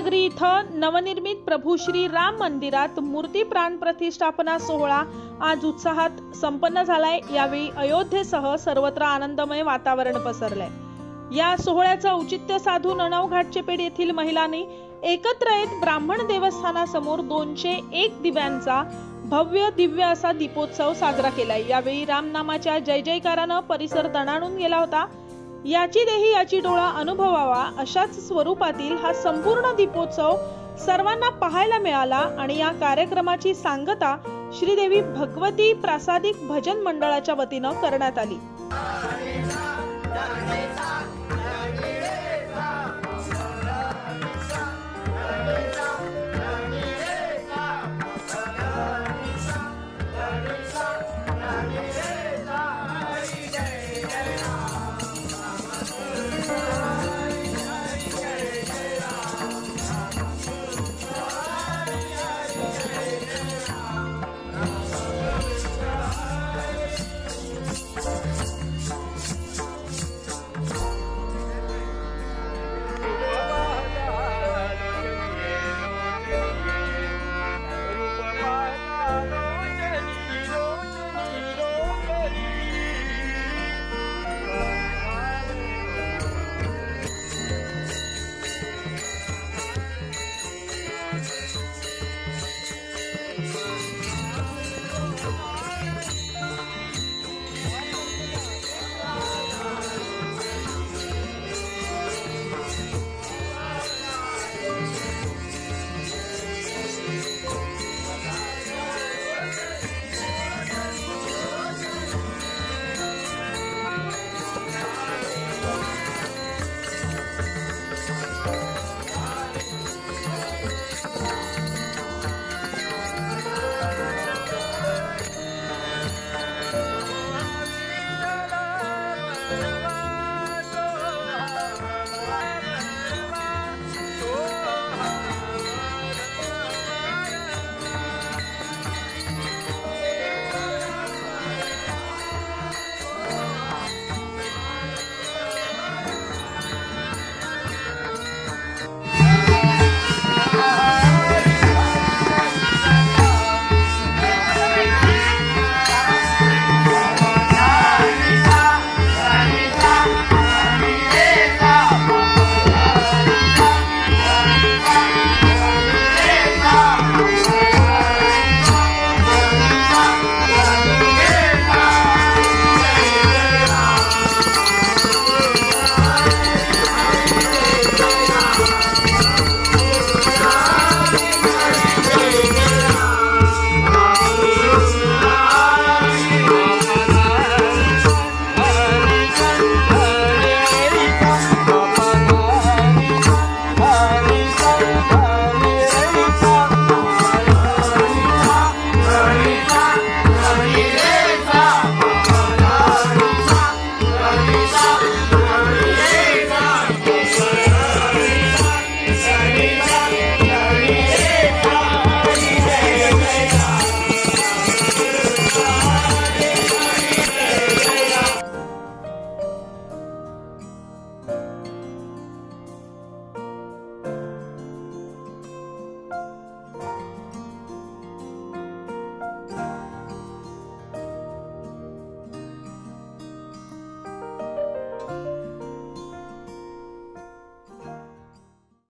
नवनिर्मित प्रभू श्री राम मंदिरात मूर्ती प्राण प्रतिष्ठापना सोहळा आज उत्साहात संपन्न झालाय. यावेळी अयोध्येसह सर्वत्र आनंदमय वातावरण पसरलंय. या सोहळ्याचं औचित्य साधून अनवघाटचे पेठ येथील महिलांनी एकत्र येत ब्राह्मण देवस्थानासमोर दोनशे एक दिव्यांचा भव्य दिव्य असा दीपोत्सव साजरा केलाय. यावेळी रामनामाच्या जय जयकारानं परिसर दणाणून गेला होता. याची देही याची डोळा अनुभवावा अशाच स्वरूपातील हा संपूर्ण दीपोत्सव सर्वांना पाहायला मिळाला आणि या कार्यक्रमाची सांगता श्रीदेवी भगवती प्रासादिक भजन मंडळाच्या वतीनं करण्यात आली.